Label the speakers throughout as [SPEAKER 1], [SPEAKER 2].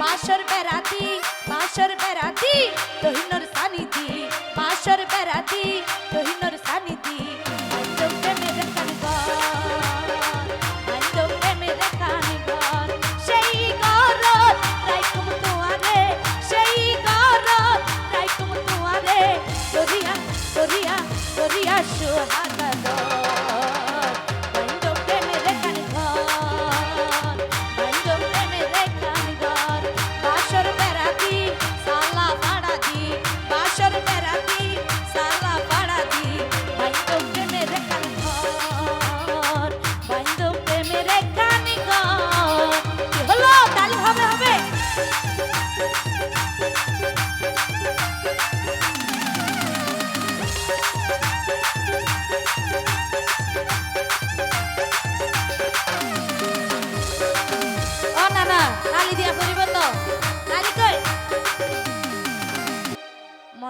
[SPEAKER 1] বাসর বেড়াতি বাসর বেড়াতি তহিনর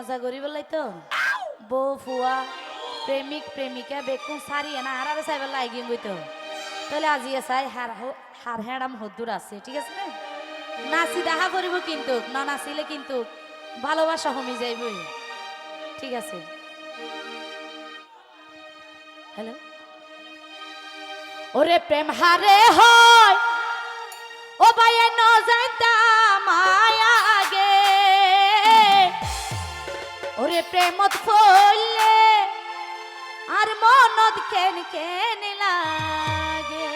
[SPEAKER 1] মজা করিব লাই তো? বউ, ফুয়া, প্রেমিক, প্রেমিকা, বেকুন, সারি না হারার চাইবে লাগি বই তো। তাহলে আজি চাই হার হার হেড়াম হদ্দুর আছে, ঠিক আছে না? নাচি দেখা করিব কিন্তু, না নাচিলে কিন্তু ভালোবাসা কমি যাইবই। ঠিক আছে। হ্যালো? ওরে প্রেম হারে হয়, ও বাইয়ে ন মায়া প্রেমত ফলে আর মনত কেন কেন লাগে?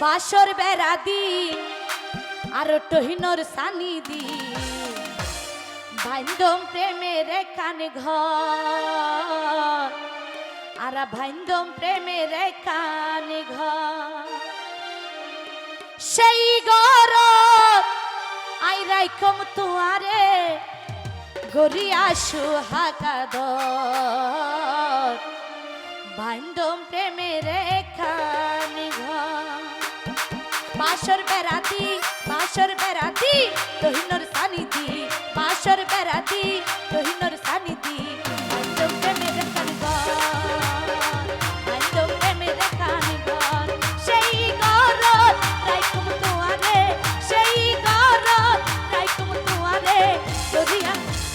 [SPEAKER 1] বাসর বেড়া দি আর টহিনর সানি দি ভাইন্দম প্রেমের কানে ঘর। আর ভাইন্দম প্রেমের কানে ঘর। সেই গর আই রাইকম তোমারে গরিয়া সুহাগাদ ভাইন্দম প্রেমের ঘর বাসর বেড়াতি বাসর বেড়াতি, তহিনর সানিধি। বাসর বেড়াতি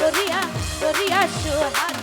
[SPEAKER 1] দরিয়া দরিয়া দরিয়া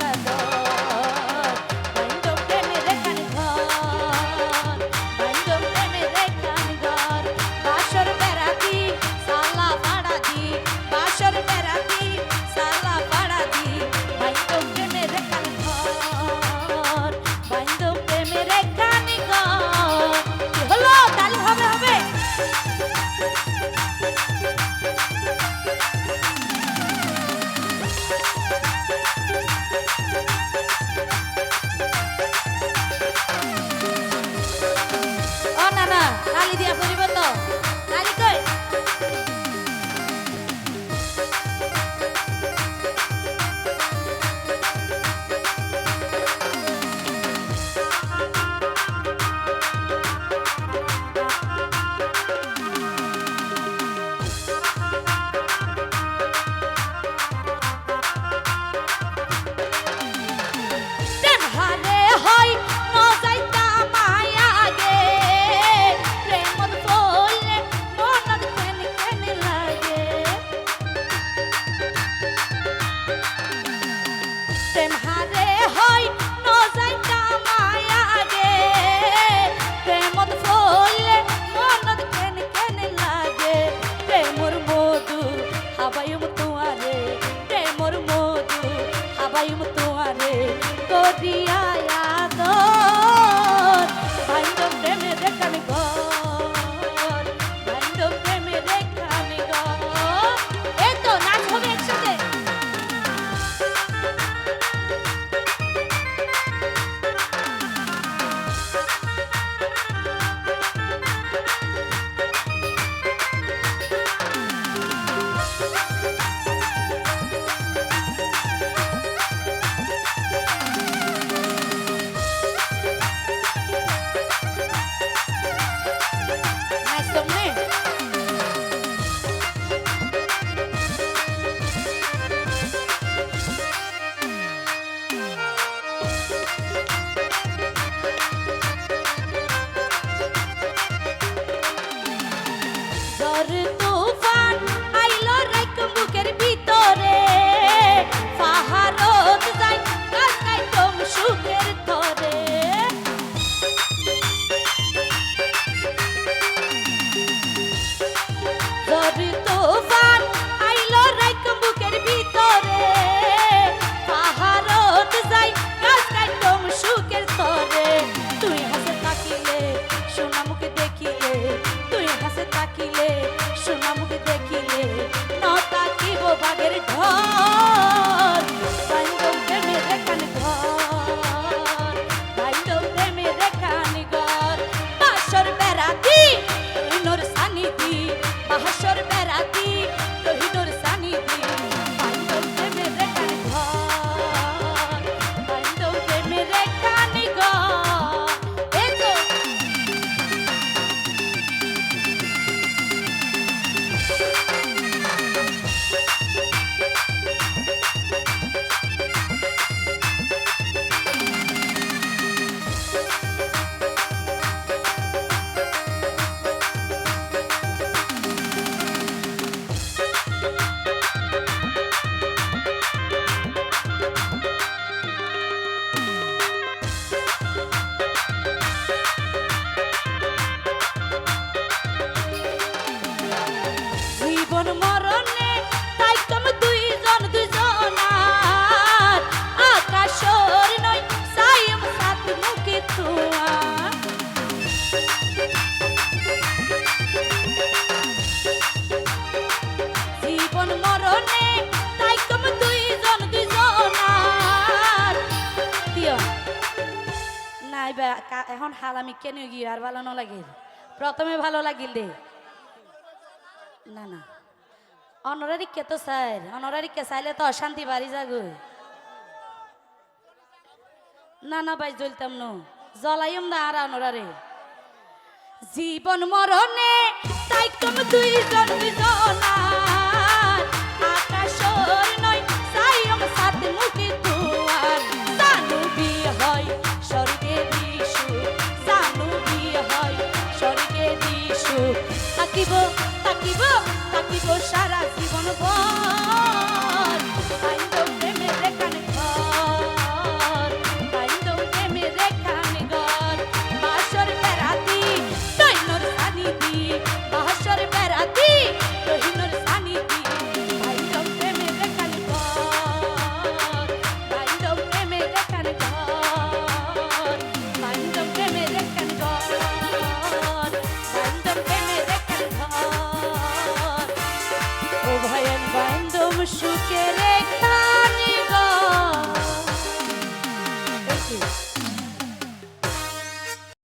[SPEAKER 1] পাইম তোয়ারে করিয়া আইবা এখন হাল আমি কেনে গিয়ে আর ভালো না লাগিল প্রথমে ভালো লাগিল দে। না না। অনরারি কে তো চাই অনরারি কে চাইলে তো অশান্তি বাড়ি যাগো না না ভাই, জ্বলতাম ন। জ্বলাইম না আর অনরারে। জীবন মরণে তাই তুমি দুইজন দুইজন আকাশ থাকিব থাকিব থাকিব সারা জীবন ভর